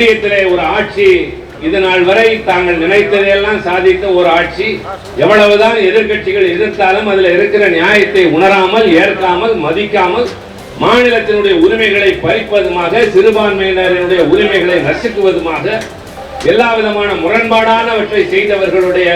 ஒன்றியத்திலே ஒரு ஆட்சி இது நாள் வரை தாங்கள் நினைத்ததையெல்லாம் சாதித்த ஒரு ஆட்சி. எவ்வளவுதான் எதிர்கட்சிகள் எதிர்த்தாலும் அதில் இருக்கிற நியாயத்தை உணராமல் ஏற்காமல் மதிக்காமல் மாநிலத்தினுடைய உரிமைகளை பறிப்பதுமாக சிறுபான்மையினரினுடைய உரிமைகளை நசுக்குவதுமாக எல்லா விதமான முரண்பாடானவற்றை செய்தவர்களுடைய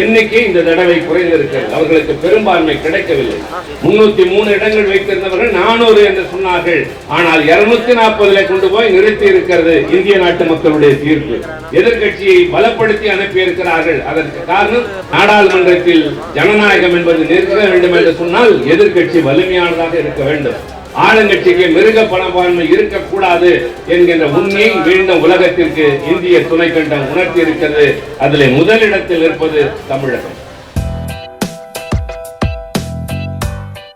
எண்ணிக்கை இந்த தடவை குறைந்திருக்கிறது அவர்களுக்கு பெரும்பான்மை கிடைக்கவில்லை. முன்னூத்தி மூணு இடங்கள் வைத்திருந்தவர்கள் நானூறு என்று சொன்னார்கள். ஆனால் இருநூத்தி நாற்பதுல கொண்டு போய் நிறுத்தி இருக்கிறது இந்திய நாட்டு மக்களுடைய தீர்ப்பு. எதிர்கட்சியை பலப்படுத்தி அனுப்பி இருக்கிறார்கள் அதற்கு காரணம் நாடாளுமன்றத்தில் ஜனநாயகம் என்பது நிற்க வேண்டும் என்று சொன்னால் எதிர்கட்சி வலிமையானதாக இருக்க வேண்டும். ஆளுங்கட்சிக்கு மிருக பணப்பான்மை இருக்கக்கூடாது என்கின்ற உண்மையை மீண்டும் உலகத்திற்கு இந்திய துணைக்கண்டம் உணர்த்தி இருக்கிறது அதில் முதலிடத்தில் இருப்பது தமிழகம்.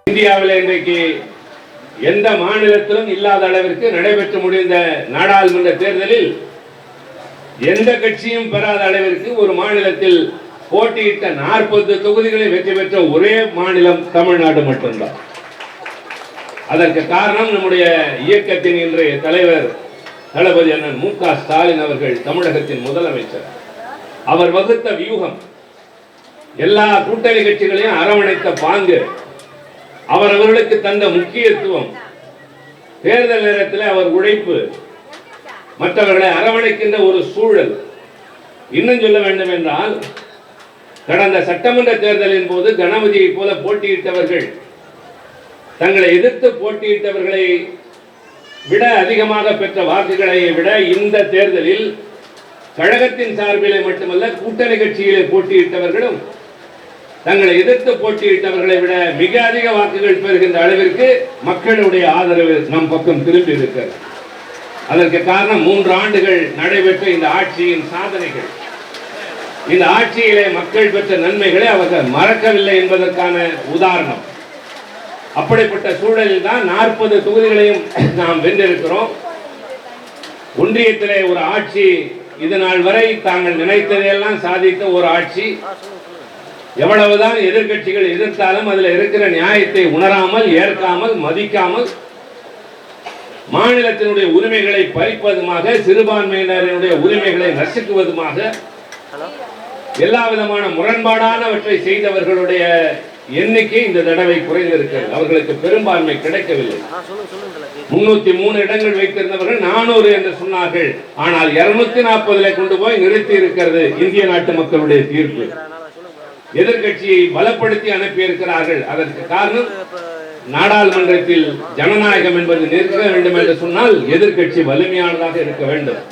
இந்தியாவில் இன்றைக்கு எந்த மாநிலத்திலும் இல்லாத அளவிற்கு நடைபெற்று முடிந்த நாடாளுமன்ற தேர்தலில் எந்த கட்சியும் பெறாத அளவிற்கு ஒரு மாநிலத்தில் போட்டியிட்ட நாற்பது தொகுதிகளை வெற்றி பெற்ற ஒரே மாநிலம் தமிழ்நாடு மட்டும்தான். அதற்கு காரணம் நம்முடைய இயக்கத்தின் இன்றைய தலைவர் தளபதி அண்ணன் மு க ஸ்டாலின் அவர்கள் தமிழகத்தின் முதலமைச்சர். அவர் வகுத்த வியூகம் எல்லா கூட்டணி கட்சிகளையும் அரவணைத்த பாங்கு அவர் அவர்களுக்கு தந்த முக்கியத்துவம் தேர்தல் நேரத்தில் அவர் உழைப்பு மற்றவர்களை அரவணைக்கின்ற ஒரு சூழல். இன்னும் சொல்ல வேண்டும் என்றால் கடந்த சட்டமன்ற தேர்தலின் போது கணபதியை போல போட்டியிட்டவர்கள் தங்களை எதிர்த்து போட்டியிட்டவர்களை விட அதிகமாக பெற்ற வாக்குகளை விட இந்த தேர்தலில் கழகத்தின் சார்பிலே மட்டுமல்ல கூட்டணி கட்சியிலே போட்டியிட்டவர்களும் தங்களை எதிர்த்து போட்டியிட்டவர்களை விட மிக அதிக வாக்குகள் பெறுகின்ற அளவிற்கு மக்களுடைய ஆதரவு நம் பக்கம் திரும்பி இருக்கிறது. அதற்கு காரணம் மூன்று ஆண்டுகள் நடைபெற்ற இந்த ஆட்சியின் சாதனைகள். இந்த ஆட்சியிலே மக்கள் பெற்ற நன்மைகளை அவர்கள் மறக்கவில்லை என்பதற்கான உதாரணம். அப்படிப்பட்ட சூழலில் தான் நாற்பது தொகுதிகளையும் நாம் வென்றிருக்கிறோம். ஒன்றியத்திலே ஒரு ஆட்சி இது நாள் வரை தாங்கள் நினைத்ததையெல்லாம் சாதித்த ஒரு ஆட்சி. எவ்வளவுதான் எதிர்க்கட்சிகள் எதிர்த்தாலும் அதில் இருக்கிற நியாயத்தை உணராமல் ஏற்காமல் மதிக்காமல் மாநிலத்தினுடைய உரிமைகளை பறிப்பதுமாக சிறுபான்மையினரினுடைய உரிமைகளை நசுக்குவதுமாக எல்லா விதமான முரண்பாடானவற்றை செய்தவர்களுடைய எண்ணிக்கை இந்த தடவை குறைந்திருக்கிறது. அவர்களுக்கு பெரும்பான்மை கிடைக்கவில்லை. முன்னூத்தி மூணு இடங்கள் வைத்திருந்தவர்கள் நானூறு என்று சொன்னார்கள். ஆனால் இருநூத்தி நாற்பதுல கொண்டு போய் நிறுத்தி இருக்கிறது இந்திய நாட்டு மக்களுடைய தீர்ப்பு. எதிர்க்கட்சியை பலப்படுத்தி அனுப்பி இருக்கிறார்கள் அதற்கு காரணம் நாடாளுமன்றத்தில் ஜனநாயகம் என்பது நிற்க வேண்டும் என்று சொன்னால் எதிர்க்கட்சி வலிமையானதாக இருக்க வேண்டும்.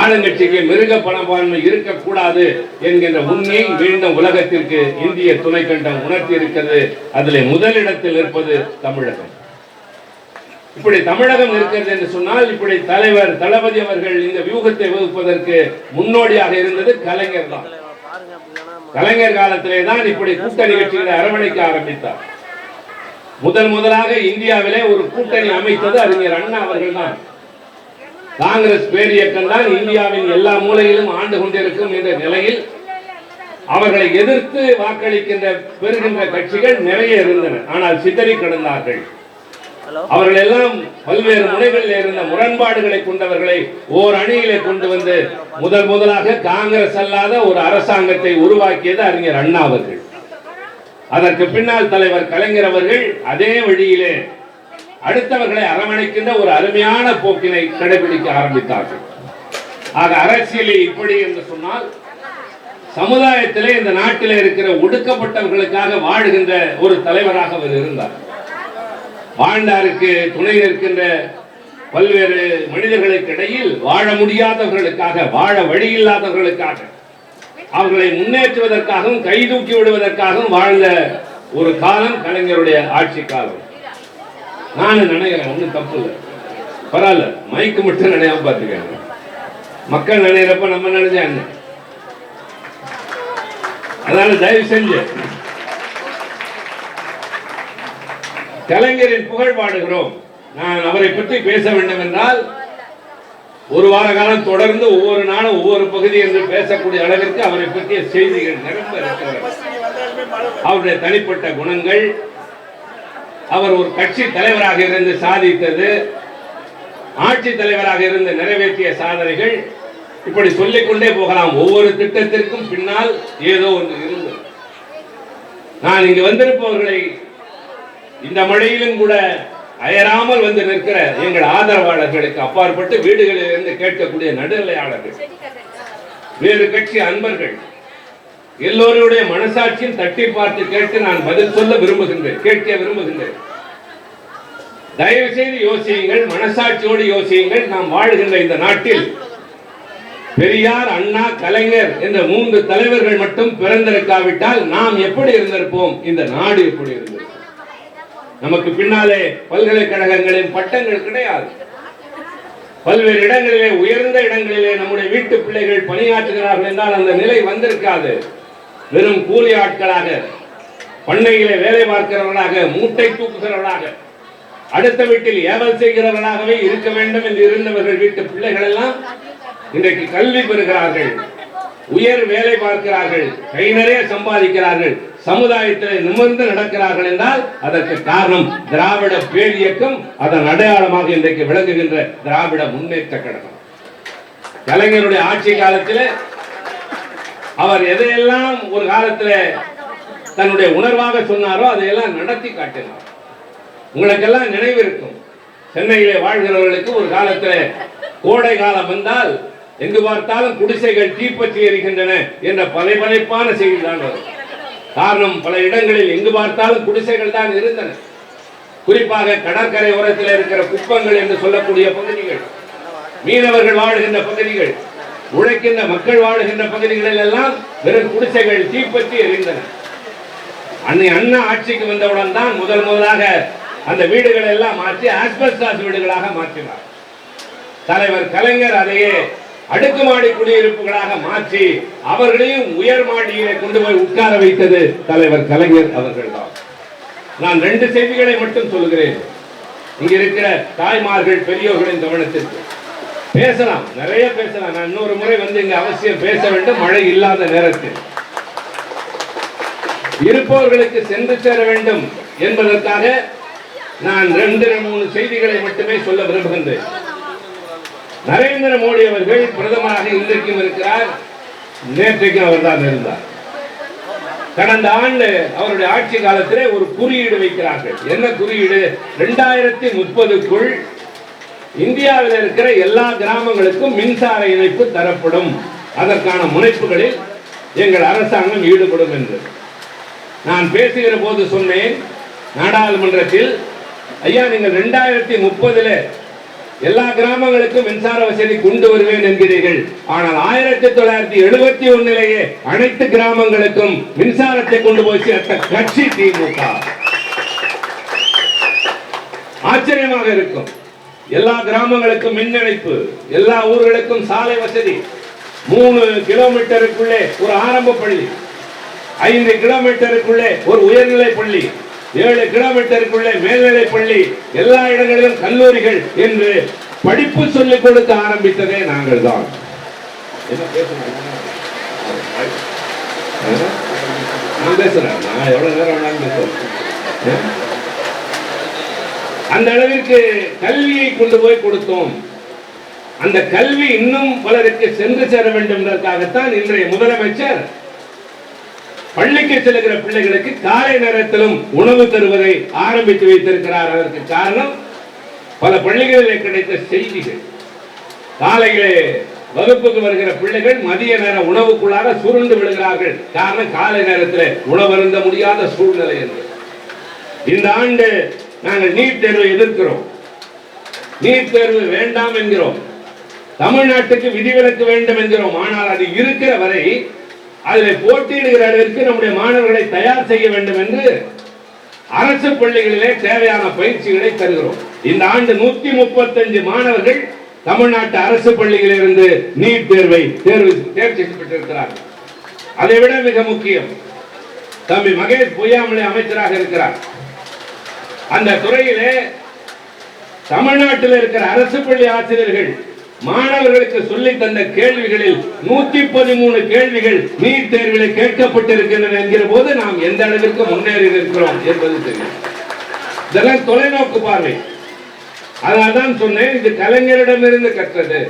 ஆளுங்கட்சிக்கு மிருக பணப்பான்மை இருக்கக்கூடாது என்கின்ற உண்மையை மீண்டும் உலகத்திற்கு இந்திய துணைக்கண்டம் உணர்த்தி இருக்கிறது அதிலே முதலிடத்தில் இருப்பது தமிழகம். இப்படி தமிழகம் இருக்கிறது என்று சொன்னால் இப்படி தலைவர் தளபதி அவர்கள் இந்த வியூகத்தை வகுப்பதற்கு முன்னோடியாக இருந்தது கலைஞர் தான். கலைஞர் காலத்திலே தான் இப்படி கூட்டணி கட்சிகளை அரவணைக்க ஆரம்பித்தார். முதல் முதலாக இந்தியாவிலே ஒரு கூட்டணி அமைத்தது அறிஞர் அண்ணா அவர்கள் தான். காங்கிரஸ் பேரியக்கம் தான் இந்தியாவின் எல்லா மூலையிலும் ஆண்டு கொண்டிருக்கும் என்ற நிலையில் அவர்களை எதிர்த்து வாக்களிக்கின்ற பெறுகின்ற கட்சிகள் நிறைய இருந்தன. ஆனால் சிதறி கிடந்தார்கள். அவர்கள் எல்லாம் பல்வேறு முனைகளில் இருந்த முரண்பாடுகளை கொண்டவர்களை ஓர் அணியிலே கொண்டு வந்து முதல் முதலாக காங்கிரஸ் அல்லாத ஒரு அரசாங்கத்தை உருவாக்கியது அறிஞர் அண்ணா அவர்கள். அதற்கு பின்னால் தலைவர் கலைஞர் அவர்கள் அதே வழியிலே அடுத்தவர்களை அரவணைக்கின்ற ஒரு அருமையான போக்கினை கடைபிடிக்க ஆரம்பித்தார்கள். ஆக அரசியலில் இப்படி என்று சொன்னால் சமுதாயத்திலே இந்த நாட்டில் இருக்கிற ஒடுக்கப்பட்டவர்களுக்காக வாழுகின்ற ஒரு தலைவராக அவர் இருந்தார். வாழ்ந்தாருக்கு துணை நிற்கின்ற பல்வேறு மனிதர்களுக்கு இடையில் வாழ முடியாதவர்களுக்காக வாழ வழி இல்லாதவர்களுக்காக அவர்களை முன்னேற்றுவதற்காகவும் கைதூக்கி விடுவதற்காகவும் வாழ்ந்த ஒரு காலம் கலைஞருடைய ஆட்சி காலம். நானும் நினைக்கிறேன் ஒன்றும் தப்பு இல்லை. பரவாயில்ல மைக்கு மட்டும் நினையாம பார்த்துக்காங்க. மக்கள் நினைக்கிறப்ப நம்ம நினைச்சா என்ன? அதனால தயவு செஞ்சு கலைஞரின் புகழ் பாடுகிறோம். நான் அவரை பற்றி பேச வேண்டும் என்றால் ஒரு வார காலம் தொடர்ந்து ஒவ்வொரு நாளும் ஒவ்வொரு பகுதி என்று பேசக்கூடிய அளவிற்கு அவரை பற்றிய செய்திகள் நிரம்ப இருக்கிறது. அவருடைய தனிப்பட்ட குணங்கள் அவர் ஒரு கட்சி தலைவராக இருந்து சாதித்தது ஆட்சி தலைவராக இருந்து நிறைவேற்றிய சாதனைகள் இப்படி சொல்லிக்கொண்டே போகலாம். ஒவ்வொரு திட்டத்திற்கும் பின்னால் ஏதோ ஒன்று இருந்தது. நான் இங்கு வந்திருப்பவர்களை இந்த மழையிலும் கூட அயராமல் வந்து நிற்கிற எங்கள் ஆதரவாளர்களுக்கு அப்பாற்பட்டு வீடுகளில் இருந்து கேட்கக்கூடிய நடுநிலையாளர்கள் வேறு கட்சி அன்பர்கள் எல்லோருடைய மனசாட்சியும் தட்டி பார்த்து கேட்டு நான் பதில் சொல்ல விரும்புகின்றேன். கேட்க விரும்புகின்றேன். தயவு செய்து யோசியுங்கள் மனசாட்சியோடு யோசியுங்கள். நாம் வாழ்கின்ற இந்த நாட்டில் பெரியார் அண்ணா கலைஞர் என்ற மூன்று தலைவர்கள் மட்டும் பிறந்திருக்காவிட்டால் நாம் எப்படி இருந்திருப்போம்? இந்த நாடு எப்படி இருந்திருக்கும்? நமக்கு பின்னாலே பல்கலைக்கழகங்களின் பட்டங்கள் கிடையாது. பல்வேறு இடங்களிலே உயர்ந்த இடங்களிலே நம்முடைய வீட்டு பிள்ளைகள் பணியாற்றுகிறார்கள் என்றால் அந்த நிலை வந்திருக்காது. வெறும் கூலி ஆட்களாக பண்ணையிலே வேலை பார்க்கிறவர்களாக மூட்டை தூக்குகிறவர்களாக அடுத்த வீட்டில் ஏவல் செய்கிறவர்களாகவே இருக்க வேண்டும் என்று இருந்தவர்கள் வீட்டு பிள்ளைகள் எல்லாம் இன்றைக்கு கல்வி பெறுகிறார்கள். உயர் வேலை பார்க்கிறார்கள். கை நிறைய சம்பாதிக்கிறார்கள். சமுதாயத்தில் நிமிர்ந்து நடக்கிறார்கள் என்றால் அதற்கு காரணம் திராவிட பேரியக்கம் அதன் அடையாளமாக இன்றைக்கு விளங்குகின்ற திராவிட முன்னேற்ற கழகம். கலைஞருடைய ஆட்சி காலத்தில் அவர் எதையெல்லாம் ஒரு காலத்தில் தன்னுடைய உணர்வாக சொன்னாரோ அதையெல்லாம் நடத்தி காட்டினார். உங்களுக்கெல்லாம் நினைவு இருக்கும். சென்னையிலே வாழ்கிறவர்களுக்கு ஒரு காலத்தில் கோடை காலம் வந்தால் எங்கு பார்த்தாலும் குடிசைகள் தீப்பற்றி எரிகின்றன என்ற பலைபலைப்பான செய்தி தான் வரும். காரணம் பல இடங்களில் எங்கு பார்த்தாலும் குடிசைகள் தான் இருந்தன. குறிப்பாக கடற்கரை ஓரத்தில் இருக்கிற குப்பங்கள் என்று சொல்லக்கூடிய பகுதிகள் மீனவர்கள் வாழ்கின்ற பகுதிகள் உழைக்கின்ற மக்கள் வாழுகின்ற பகுதிகளில் எல்லாம் வெறும் குடிசைகள் தீப்பற்றி எரிந்தன. அன்னை அண்ணா ஆட்சிக்கு வந்தவுடன் தான் முதல் முதலாக அந்த வீடுகளை எல்லாம் மாற்றி ஆஸ்பெஸ்டாஸ் வீடுகளாக மாற்றினார். தலைவர் கலைஞர் அதையே அடுக்குமாடி குடியிருப்புகளாக மாற்றி அவர்களையும் உயர் மாடியிலே கொண்டு போய் உட்கார வைத்தது தலைவர் கலைஞர் அவர்கள்தான். நான் ரெண்டு செய்திகளை மட்டும் சொல்கிறேன் இங்க இருக்கிற தாய்மார்கள் பெரியோர்களின் கவனத்திற்கு. பேசலாம். நிறைய பேசலாம். நான் இன்னொரு முறை வந்து இங்க அவசியம் பேச வேண்டும். மழை இல்லாத நேரத்தில். இருப்பவர்களுக்கு சென்று சேர வேண்டும் என்பதற்காக நான் ரெண்டு மூணு செய்திகளை மட்டுமே சொல்ல விரும்புகின்றேன். நரேந்திர மோடி அவர்கள் பிரதமராக இன்றைக்கும் இருக்கிறார். நேற்றைக்கும் அவர் தான் இருந்தார். கடந்த ஆண்டு அவருடைய ஆட்சி காலத்திலே ஒரு குறியீடு வைக்கிறார்கள். என்ன குறியீடு? இரண்டாயிரத்தி முப்பதுக்குள் இந்தியாவில் இருக்கிற எல்லா கிராமங்களுக்கும் மின்சார இணைப்பு தரப்படும். அதற்கான முனைப்புகளில் எங்கள் அரசாங்கம் ஈடுபடும் என்று. நான் பேசுகிற போது சொன்னேன் நாடாளுமன்றத்தில் ஐயா நீங்கள் ரெண்டாயிரத்தி முப்பதுல எல்லா கிராமங்களுக்கும் மின்சார வசதி கொண்டு வருவேன் என்கிறீர்கள். ஆனால் ஆயிரத்தி தொள்ளாயிரத்தி எழுபத்தி ஒன்னிலேயே அனைத்து கிராமங்களுக்கும் மின்சாரத்தை கொண்டு போய் சேர்த்த கட்சி திமுக. ஆச்சரியமாக இருக்கும். எல்லா கிராமங்களுக்கும் மின் இணைப்பு எல்லா ஊர்களுக்கும் சாலை வசதி. மூணு கிலோமீட்டருக்குள்ளே ஒரு ஆரம்ப பள்ளி ஐந்து கிலோமீட்டருக்குள்ளே ஒரு உயர்நிலை பள்ளி ஏழு கிலோமீட்டருக்குள்ளே மேல்நிலை பள்ளி. எல்லா இடங்களிலும் கல்லூரிகள் என்று படிப்பு சொல்லிக் கொடுக்க ஆரம்பித்ததே நாங்கள் தான் பேசுறேன் நான் பேசுறேன். நான் எவ்வளவு நேரம் வேணாலும் பேசுறேன். அந்த அளவிற்கு கல்வியை கொண்டு போய் கொடுத்தோம். அந்த கல்வி இன்னும் பலருக்கு சென்று சேர வேண்டும் என்பதற்காகத்தான் இன்றைய முதலமைச்சர் பள்ளிக்கு செல்கிற பிள்ளைகளுக்கு காலை நேரத்திலும் உணவு தருவதை ஆரம்பித்து வைத்திருக்கிறார். அதற்கு காரணம் பல பள்ளிகளிலே கிடைத்த செய்திகள். காலையிலே வகுப்புக்கு வருகிற பிள்ளைகள் மதிய நேர உணவுக்குள்ளாக சுருண்டு விழுகிறார்கள். காரணம் காலை நேரத்தில் உணவருந்த முடியாத சூழ்நிலை என்று. இந்த ஆண்டு நாங்கள் நீட் தேர்வை எதிர்க்கிறோம். நீட் தேர்வு வேண்டாம் என்கிறோம். தமிழ்நாட்டுக்கு விதிவிலக்கு வேண்டும் என்கிறோம். ஆனால் அது இருக்கிற வரை அதில் போட்டியிடுகிற அளவிற்கு நம்முடைய மாணவர்களை தயார் செய்ய வேண்டும் என்று அரசு பள்ளிகளிலே தேவையான பயிற்சிகளை தருகிறோம். இந்த ஆண்டு நூத்தி முப்பத்தஞ்சு மாணவர்கள் தமிழ்நாட்டு அரசு பள்ளிகளிலிருந்து நீட் தேர்வை தேர்வு தேர்ச்சி பெற்றிருக்கிறார்கள். அதை விட மிக முக்கியம் தம்பி மகேஷ் பொய்யாமலை அமைச்சராக இருக்கிறார். அந்த துறையிலே தமிழ்நாட்டில் இருக்கிற அரசு பள்ளி ஆசிரியர்கள் மாணவர்களுக்கு சொல்லி தந்த கேள்விகளில் நூத்தி பதிமூணு கேள்விகள் நீட் தேர்வில் கேட்கப்பட்டிருக்கின்றன என்கிற போது நாம் எந்த அளவிற்கு முன்னேறி இருக்கிறோம் என்பது தெரியும். இதெல்லாம் தொலைநோக்கு பார்வை. அதனால்தான் சொன்னேன் இது கலைஞரிடமிருந்து கற்றது.